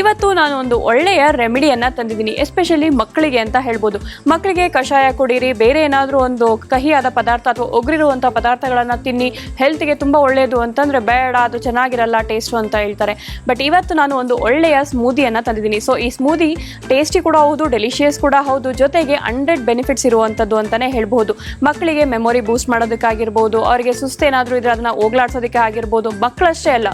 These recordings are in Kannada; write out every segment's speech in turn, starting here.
ಇವತ್ತು ನಾನು ಒಂದು ಒಳ್ಳೆಯ ರೆಮಿಡಿಯನ್ನು ತಂದಿದ್ದೀನಿ ಎಸ್ಪೆಷಲಿ ಮಕ್ಕಳಿಗೆ ಅಂತ ಹೇಳ್ಬೋದು. ಮಕ್ಕಳಿಗೆ ಕಷಾಯ ಕುಡೀರಿ, ಬೇರೆ ಏನಾದರೂ ಒಂದು ಕಹಿಯಾದ ಪದಾರ್ಥ ಅಥವಾ ಒಗ್ರಿರುವಂಥ ಪದಾರ್ಥಗಳನ್ನು ತಿನ್ನಿ ಹೆಲ್ತ್ಗೆ ತುಂಬ ಒಳ್ಳೆಯದು ಅಂತಂದರೆ ಬೇಡ, ಅದು ಚೆನ್ನಾಗಿರಲ್ಲ ಟೇಸ್ಟು ಅಂತ ಹೇಳ್ತಾರೆ. ಬಟ್ ಇವತ್ತು ನಾನು ಒಂದು ಒಳ್ಳೆಯ ಸ್ಮೂದಿಯನ್ನು ತಂದಿದ್ದೀನಿ. ಸೊ ಈ ಸ್ಮೂದಿ ಟೇಸ್ಟಿ ಕೂಡ ಹೌದು ಡೆಲಿಷಿಯಸ್ ಕೂಡ ಹೌದು, ಜೊತೆಗೆ ಹಂಡ್ರೆಡ್ ಬೆನಿಫಿಟ್ಸ್ ಇರುವಂಥದ್ದು ಅಂತಲೇ ಹೇಳ್ಬೋದು. ಮಕ್ಕಳಿಗೆ ಮೆಮೊರಿ ಬೂಸ್ಟ್ ಮಾಡೋದಕ್ಕಾಗಿರ್ಬೋದು, ಅವರಿಗೆ ಸುಸ್ತೇನಾದರೂ ಇದ್ರೆ ಅದನ್ನು ಹೋಗ್ಲಾಡ್ಸೋದಕ್ಕೆ ಆಗಿರ್ಬೋದು, ಮಕ್ಕಳಷ್ಟೇ ಅಲ್ಲ,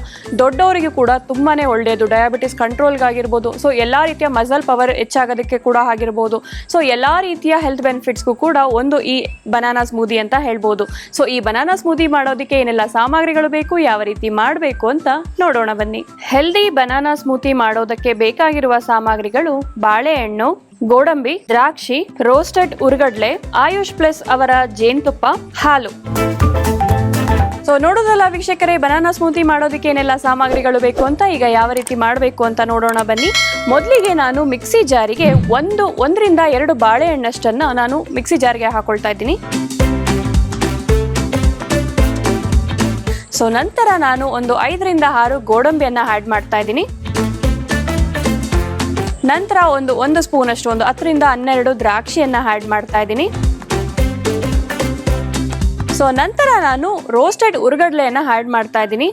ದೊಡ್ಡವರಿಗೂ ಕೂಡ ತುಂಬಾ ಒಳ್ಳೆಯದು ಡಯಾಬಿಟಿಸ್ ಕಂಟ್ರೋಲ್ಗಾಗಿರ್ಬೋದು ಸೊ ಎಲ್ಲ ರೀತಿಯ ಮಸಲ್ ಪವರ್ ಹೆಚ್ಚಾಗೋದಕ್ಕೆ ಕೂಡ ಆಗಿರ್ಬೋದು. ಸೊ ಎಲ್ಲ ರೀತಿಯ ಹೆಲ್ತ್ ಬೆನಿಫಿಟ್ಸ್ಗೂ ಕೂಡ ಒಂದು ಈ ಬನಾನಾ ಸ್ಮೂದಿ ಅಂತ ಹೇಳ್ಬೋದು. ಸೊ ಈ ಬನಾನಾ ಸ್ಮೂದಿ ಮಾಡೋದಕ್ಕೆ ಏನೆಲ್ಲ ಸಾಮಗ್ರಿಗಳು ಬೇಕು, ಯಾವ ರೀತಿ ಮಾಡಬೇಕು ಅಂತ ನೋಡೋಣ ಬನ್ನಿ. ಹೆಲ್ದಿ ಬನಾನಾ ಸ್ಮೂತಿ ಮಾಡೋದಕ್ಕೆ ಬೇಕಾಗಿರುವ ಸಾಮಗ್ರಿಗಳು ಬಾಳೆಹಣ್ಣು, ಗೋಡಂಬಿ, ದ್ರಾಕ್ಷಿ ರೋಸ್ಟೆಡ್ ಉರ್ಗಡ್ಲೆ, ಆಯುಷ್ ಪ್ಲಸ್ ಅವರ ಜೇನುತುಪ್ಪ, ಹಾಲು. ಸೊ ನೋಡೋದಲ್ಲ ವೀಕ್ಷಕರೇ ಬನಾನಾ ಸ್ಮೂತಿ ಮಾಡೋದಕ್ಕೆ ಏನೆಲ್ಲ ಸಾಮಗ್ರಿಗಳು ಬೇಕು ಅಂತ ಈಗ ಯಾವ ರೀತಿ ಮಾಡಬೇಕು ಅಂತ ನೋಡೋಣ ಬನ್ನಿ. ಮೊದಲಿಗೆ ನಾನು ಮಿಕ್ಸಿ ಜಾರಿಗೆ ಒಂದು, ಒಂದರಿಂದ ಎರಡು ಬಾಳೆಹಣ್ಣಷ್ಟನ್ನು ನಾನು ಮಿಕ್ಸಿ ಜಾರಿಗೆ ಹಾಕೊಳ್ತಾ ಇದ್ದೀನಿ. ಸೊ ನಂತರ ನಾನು ಒಂದು ಐದರಿಂದ ಆರು ಗೋಡಂಬಿಯನ್ನು ಆ್ಯಡ್ ಮಾಡ್ತಾ ಇದ್ದೀನಿ. ನಂತರ ಒಂದು ಒಂದು ಸ್ಪೂನಷ್ಟು, ಒಂದು ಹತ್ತರಿಂದ ಹನ್ನೆರಡು ದ್ರಾಕ್ಷಿಯನ್ನು ಆ್ಯಡ್ ಮಾಡ್ತಾ ಇದ್ದೀನಿ. ಸೊ ನಂತರ ನಾನು ರೋಸ್ಟೆಡ್ ಉರ್ಗಡ್ಲೆಯನ್ನು ಆ್ಯಡ್ ಮಾಡ್ತಾ ಇದ್ದೀನಿ.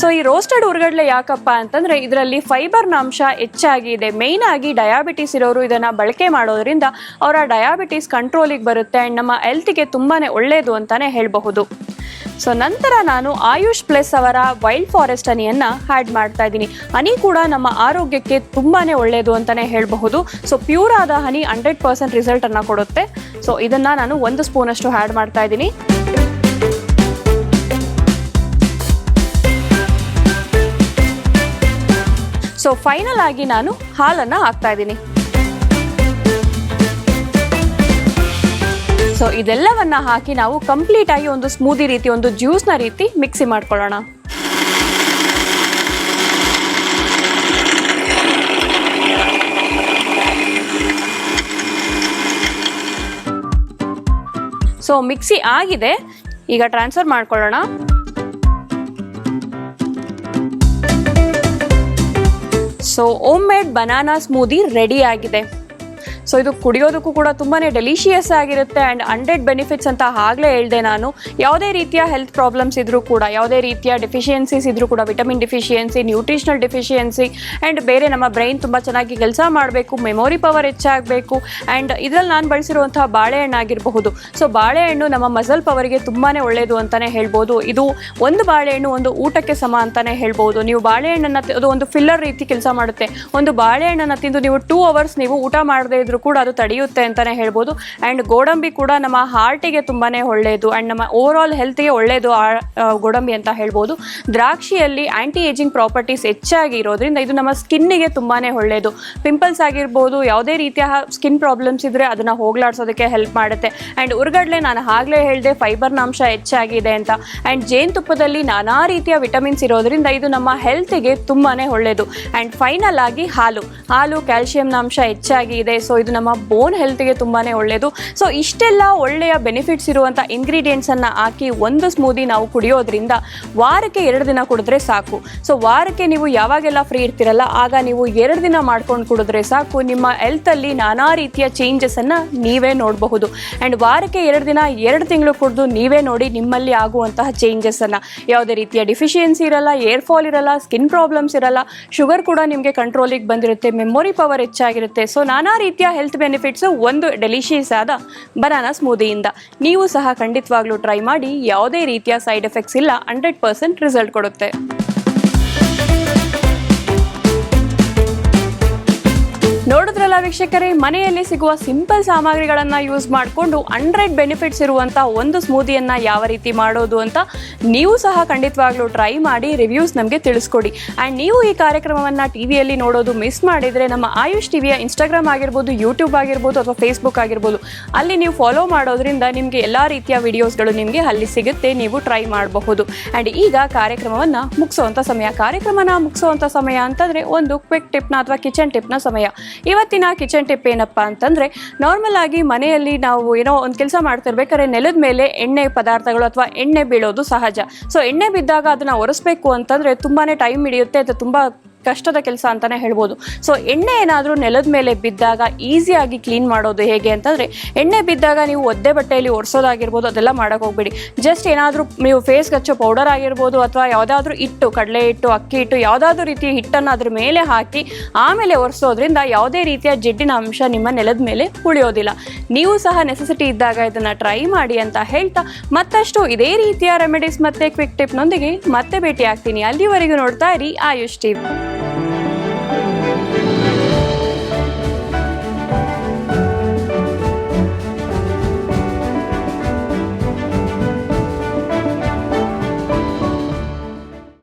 ಸೊ ಈ ರೋಸ್ಟೆಡ್ ಉರ್ಗಡ್ಲೆ ಯಾಕಪ್ಪ ಅಂತಂದ್ರೆ ಇದರಲ್ಲಿ ಫೈಬರ್ನ ಅಂಶ ಹೆಚ್ಚಾಗಿದೆ. ಮೇಯ್ನ್ ಆಗಿ ಡಯಾಬಿಟಿಸ್ ಇರೋರು ಇದನ್ನ ಬಳಕೆ ಮಾಡೋದ್ರಿಂದ ಅವರ ಡಯಾಬಿಟಿಸ್ ಕಂಟ್ರೋಲಿಗೆ ಬರುತ್ತೆ. ಆ್ಯಂಡ್ ನಮ್ಮ ಹೆಲ್ತ್ಗೆ ತುಂಬಾನೇ ಒಳ್ಳೆಯದು ಅಂತಾನೆ ಹೇಳಬಹುದು. ಸೊ ನಂತರ ನಾನು ಆಯುಷ್ ಪ್ಲಸ್ ಅವರ ವೈಲ್ಡ್ ಫಾರೆಸ್ಟ್ ಹನಿಯನ್ನು ಆ್ಯಡ್ ಮಾಡ್ತಾ ಇದ್ದೀನಿ. ಹನಿ ಕೂಡ ನಮ್ಮ ಆರೋಗ್ಯಕ್ಕೆ ತುಂಬಾನೇ ಒಳ್ಳೆಯದು ಅಂತಲೇ ಹೇಳಬಹುದು. ಸೊ ಪ್ಯೂರ್ ಆದ ಹನಿ ಹಂಡ್ರೆಡ್ ಪರ್ಸೆಂಟ್ ರಿಸಲ್ಟನ್ನು ಕೊಡುತ್ತೆ. ಸೊ ಇದನ್ನು ನಾನು ಒಂದು ಸ್ಪೂನಷ್ಟು ಆ್ಯಡ್ ಮಾಡ್ತಾ ಇದ್ದೀನಿ. ಸೊ ಫೈನಲ್ ಆಗಿ ನಾನು ಹಾಲನ್ನು ಹಾಕ್ತಾ ಇದ್ದೀನಿ. ಸೊ ಇದೆಲ್ಲವನ್ನ ಹಾಕಿ ನಾವು ಕಂಪ್ಲೀಟ್ ಆಗಿ ಒಂದು ಸ್ಮೂದಿ ರೀತಿ, ಒಂದು ಜ್ಯೂಸ್ನ ರೀತಿ ಮಿಕ್ಸಿ ಮಾಡ್ಕೊಳ್ಳೋಣ. ಸೊ ಮಿಕ್ಸಿ ಆಗಿದೆ. ಈಗ ಟ್ರಾನ್ಸ್ಫರ್ ಮಾಡ್ಕೊಳ್ಳೋಣ. So homemade banana smoothie ready ಆಗಿದೆ. ಸೊ ಇದು ಕುಡಿಯೋದಕ್ಕೂ ಕೂಡ ತುಂಬಾ ಡೆಲಿಷಿಯಸ್ ಆಗಿರುತ್ತೆ ಆ್ಯಂಡ್ ಹಂಡ್ರೆಡ್ ಬೆನಿಫಿಟ್ಸ್ ಅಂತ ಆಗಲೇ ಹೇಳಿದೆ ನಾನು. ಯಾವುದೇ ರೀತಿಯ ಹೆಲ್ತ್ ಪ್ರಾಬ್ಲಮ್ಸ್ ಇದ್ರೂ ಕೂಡ, ಯಾವುದೇ ರೀತಿಯ ಡೆಫಿಷಿಯನ್ಸೀಸ್ ಇದ್ರೂ ಕೂಡ vitamin deficiency nutritional deficiency and ಬೇರೆ ನಮ್ಮ ಬ್ರೈನ್ ತುಂಬ ಚೆನ್ನಾಗಿ ಕೆಲಸ ಮಾಡಬೇಕು ಮೆಮೊರಿ ಪವರ್ ಹೆಚ್ಚಾಗಬೇಕು ಆ್ಯಂಡ್ ಇದರಲ್ಲಿ ನಾನು ಬಳಸಿರುವಂತಹ ಬಾಳೆಹಣ್ಣು ಆಗಿರಬಹುದು. ಸೊ ಬಾಳೆಹಣ್ಣು ನಮ್ಮ ಮಸಲ್ ಪವರ್ಗೆ ತುಂಬಾ ಒಳ್ಳೆಯದು ಅಂತಲೇ ಹೇಳ್ಬೋದು. ಇದು ಒಂದು ಬಾಳೆಹಣ್ಣು ಒಂದು ಊಟಕ್ಕೆ ಸಮ ಅಂತಲೇ ಹೇಳ್ಬೋದು. ನೀವು ಬಾಳೆಹಣ್ಣನ್ನು ಅದು ಒಂದು ಫಿಲ್ಲರ್ ರೀತಿ ಕೆಲಸ ಮಾಡುತ್ತೆ. ಒಂದು ಬಾಳೆಹಣ್ಣನ್ನು ತಿಂದು ನೀವು ಟೂ ಅವರ್ಸ್ ನೀವು ಊಟ ಮಾಡದೇ ಇದ್ರೂ ಕೂಡ ಅದು ತಡೆಯುತ್ತೆ ಅಂತಲೇ ಹೇಳ್ಬೋದು. ಆ್ಯಂಡ್ ಗೋಡಂಬಿ ಕೂಡ ನಮ್ಮ ಹಾರ್ಟಿಗೆ ತುಂಬಾ ಒಳ್ಳೆಯದು ಆ್ಯಂಡ್ ನಮ್ಮ ಓವರ್ ಆಲ್ ಹೆಲ್ತ್ಗೆ ಒಳ್ಳೆಯದು ಆ- ಗೋಡಂಬಿ ಅಂತ ಹೇಳ್ಬೋದು. ದ್ರಾಕ್ಷಿಯಲ್ಲಿ ಆ್ಯಂಟಿ ಏಜಿಂಗ್ ಪ್ರಾಪರ್ಟೀಸ್ ಹೆಚ್ಚಾಗಿ ಇರೋದ್ರಿಂದ ಇದು ನಮ್ಮ ಸ್ಕಿನ್ನಿಗೆ ತುಂಬಾ ಒಳ್ಳೆಯದು ಪಿಂಪಲ್ಸ್ ಆಗಿರ್ಬೋದು, ಯಾವುದೇ ರೀತಿಯ ಸ್ಕಿನ್ ಪ್ರಾಬ್ಲಮ್ಸ್ ಇದ್ದರೆ ಅದನ್ನು ಹೋಗ್ಲಾಡ್ಸೋದಕ್ಕೆ ಹೆಲ್ಪ್ ಮಾಡುತ್ತೆ. ಆ್ಯಂಡ್ ಉರ್ಗಡ್ಲೆ ನಾನು ಆಗಲೇ ಹೇಳಿದೆ ಫೈಬರ್ನ ಅಂಶ ಹೆಚ್ಚಾಗಿದೆ ಅಂತ. ಆ್ಯಂಡ್ ಜೇನುತುಪ್ಪದಲ್ಲಿ ನಾನಾ ರೀತಿಯ ವಿಟಮಿನ್ಸ್ ಇರೋದ್ರಿಂದ ಇದು ನಮ್ಮ ಹೆಲ್ತ್ಗೆ ತುಂಬಾ ಒಳ್ಳೆಯದು ಆ್ಯಂಡ್ ಫೈನಲ್ ಆಗಿ ಹಾಲು. ಹಾಲು ಕ್ಯಾಲ್ಶಿಯಂನ ಅಂಶ ಹೆಚ್ಚಾಗಿ ಇದೆ. ಸೊ ಇದು ನಮ್ಮ ಬೋನ್ ಹೆಲ್ತ್ಗೆ ತುಂಬಾ ಒಳ್ಳೆಯದು ಸೊ ಇಷ್ಟೆಲ್ಲ ಒಳ್ಳೆಯ ಬೆನಿಫಿಟ್ಸ್ ಇರುವಂಥ ಇಂಗ್ರೀಡಿಯೆಂಟ್ಸನ್ನು ಹಾಕಿ ಒಂದು ಸ್ಮೂದಿ ನಾವು ಕುಡಿಯೋದ್ರಿಂದ ವಾರಕ್ಕೆ ಎರಡು ದಿನ ಕುಡಿದ್ರೆ ಸಾಕು. ಸೊ ವಾರಕ್ಕೆ ನೀವು ಯಾವಾಗೆಲ್ಲ ಫ್ರೀ ಇರ್ತೀರಲ್ಲ, ಆಗ ನೀವು ಎರಡು ದಿನ ಮಾಡ್ಕೊಂಡು ಕುಡಿದ್ರೆ ಸಾಕು. ನಿಮ್ಮ ಹೆಲ್ತಲ್ಲಿ ನಾನಾ ರೀತಿಯ ಚೇಂಜಸನ್ನು ನೀವೇ ನೋಡಬಹುದು. ಆ್ಯಂಡ್ ವಾರಕ್ಕೆ ಎರಡು ದಿನ, ಎರಡು ತಿಂಗಳು ಕುಡಿದು ನೀವೇ ನೋಡಿ ನಿಮ್ಮಲ್ಲಿ ಆಗುವಂತಹ ಚೇಂಜಸನ್ನು ಯಾವುದೇ ರೀತಿಯ ಡಿಫಿಷಿಯನ್ಸಿ ಇರಲ್ಲ ಏರ್ ಫಾಲ್ ಇರಲ್ಲ ಸ್ಕಿನ್ ಪ್ರಾಬ್ಲಮ್ಸ್ ಇರಲ್ಲ ಶುಗರ್ ಕೂಡ ನಿಮಗೆ ಕಂಟ್ರೋಲಿಗೆ ಬಂದಿರುತ್ತೆ ಮೆಮೊರಿ ಪವರ್ ಹೆಚ್ಚಾಗಿರುತ್ತೆ. ಸೊ ನಾನಾ ರೀತಿಯ ಹೆಲ್ತ್ ಬೆನಿಫಿಟ್ಸ್ ಒಂದು ಡೆಲಿಷಿಯಸ್ ಆದ ಬನಾನಾ ಸ್ಮೂದಿಯಿಂದ ನೀವು ಸಹ ಖಂಡಿತವಾಗ್ಲೂ ಟ್ರೈ ಮಾಡಿ, ಯಾವುದೇ ರೀತಿಯ ಸೈಡ್ ಎಫೆಕ್ಟ್ಸ್ ಇಲ್ಲ ಹಂಡ್ರೆಡ್ ಪರ್ಸೆಂಟ್ ರಿಸಲ್ಟ್ ಕೊಡುತ್ತೆ. ವೀಕ್ಷಕರೇ, ಮನೆಯಲ್ಲಿ ಸಿಗುವ ಸಿಂಪಲ್ ಸಾಮಗ್ರಿಗಳನ್ನ ಯೂಸ್ ಮಾಡಿಕೊಂಡು ಹಂಡ್ರೆಡ್ ಬೆನಿಫಿಟ್ಸ್ ಇರುವಂಥ ಒಂದು ಸ್ಮೂದಿಯನ್ನು ಯಾವ ರೀತಿ ಮಾಡೋದು ಅಂತ ನೀವು ಸಹ ಖಂಡಿತವಾಗ್ಲೂ ಟ್ರೈ ಮಾಡಿ ರಿವ್ಯೂಸ್ ನಮಗೆ ತಿಳಿಸ್ಕೊಡಿ. ಅಂಡ್ ನೀವು ಈ ಕಾರ್ಯಕ್ರಮವನ್ನ ಟಿವಿಯಲ್ಲಿ ನೋಡೋದು ಮಿಸ್ ಮಾಡಿದ್ರೆ ನಮ್ಮ ಆಯುಷ್ ಟಿವಿಯ ಇನ್ಸ್ಟಾಗ್ರಾಮ್ ಆಗಿರ್ಬೋದು ಯೂಟ್ಯೂಬ್ ಆಗಿರ್ಬೋದು ಅಥವಾ ಫೇಸ್ಬುಕ್ ಆಗಿರ್ಬೋದು, ಅಲ್ಲಿ ನೀವು ಫಾಲೋ ಮಾಡೋದ್ರಿಂದ ನಿಮಗೆ ಎಲ್ಲಾ ರೀತಿಯ ವಿಡಿಯೋಸ್ಗಳು ನಿಮಗೆ ಅಲ್ಲಿ ಸಿಗುತ್ತೆ, ನೀವು ಟ್ರೈ ಮಾಡಬಹುದು. ಅಂಡ್ ಈಗ ಕಾರ್ಯಕ್ರಮವನ್ನ ಮುಗಿಸುವಂಥ ಸಮಯ. ಕಾರ್ಯಕ್ರಮನ ಮುಗಿಸುವಂಥ ಸಮಯ ಅಂತಂದ್ರೆ ಒಂದು ಕ್ವಿಕ್ ಟಿಪ್ನ ಅಥವಾ ಕಿಚನ್ ಟಿಪ್ನ ಸಮಯ. ಇವತ್ತಿನ ಕಿಚನ್ ಟಿಪ್ ಏನಪ್ಪ ಅಂತಂದ್ರೆ ನಾರ್ಮಲ್ ಆಗಿ ಮನೆಯಲ್ಲಿ ನಾವು ಏನೋ ಒಂದು ಕೆಲಸ ಮಾಡ್ತಿರ್ಬೇಕಾದ್ರೆ ನೆಲದ ಮೇಲೆ ಎಣ್ಣೆ ಪದಾರ್ಥಗಳು ಅಥವಾ ಎಣ್ಣೆ ಬೀಳೋದು ಸಹಜ. ಸೊ ಎಣ್ಣೆ ಬಿದ್ದಾಗ ಅದನ್ನ ಒರೆಸ್ಬೇಕು ಅಂತಂದ್ರೆ ತುಂಬಾನೇ ಟೈಮ್ ಹಿಡಿಯುತ್ತೆ ಅಥವಾ ತುಂಬ ಕಷ್ಟದ ಕೆಲಸ ಅಂತಾನೆ ಹೇಳ್ಬೋದು. ಸೊ ಎಣ್ಣೆ ಏನಾದರೂ ನೆಲದ ಮೇಲೆ ಬಿದ್ದಾಗ ಈಸಿಯಾಗಿ ಕ್ಲೀನ್ ಮಾಡೋದು ಹೇಗೆ ಅಂತಂದರೆ, ಎಣ್ಣೆ ಬಿದ್ದಾಗ ನೀವು ಒದ್ದೆ ಬಟ್ಟೆಯಲ್ಲಿ ಒರೆಸೋದಾಗಿರ್ಬೋದು, ಅದೆಲ್ಲ ಮಾಡೋಕೆ ಹೋಗ್ಬೇಡಿ. ಜಸ್ಟ್ ಏನಾದರೂ ನೀವು ಫೇಸ್ ಹಚ್ಚೋ ಪೌಡರ್ ಆಗಿರ್ಬೋದು ಅಥವಾ ಯಾವುದಾದ್ರೂ ಹಿಟ್ಟು, ಕಡಲೆ ಹಿಟ್ಟು, ಅಕ್ಕಿ ಹಿಟ್ಟು, ಯಾವುದಾದ್ರೂ ರೀತಿಯ ಹಿಟ್ಟನ್ನು ಅದ್ರ ಮೇಲೆ ಹಾಕಿ ಆಮೇಲೆ ಒರೆಸೋದ್ರಿಂದ ಯಾವುದೇ ರೀತಿಯ ಜಿಡ್ಡಿನ ಅಂಶ ನಿಮ್ಮ ನೆಲದ ಮೇಲೆ ಉಳಿಯೋದಿಲ್ಲ. ನೀವು ಸಹ ನೆಸೆಸಿಟಿ ಇದ್ದಾಗ ಇದನ್ನು ಟ್ರೈ ಮಾಡಿ ಅಂತ ಹೇಳ್ತಾ ಮತ್ತಷ್ಟು ಇದೇ ರೀತಿಯ ರೆಮಿಡೀಸ್ ಮತ್ತೆ ಕ್ವಿಕ್ ಟಿಪ್ನೊಂದಿಗೆ ಮತ್ತೆ ಭೇಟಿ ಆಗ್ತೀನಿ ಅಲ್ಲಿವರೆಗೂ ನೋಡ್ತಾ ಇರಿ ಆಯುಷ್ ಟಿವಿ.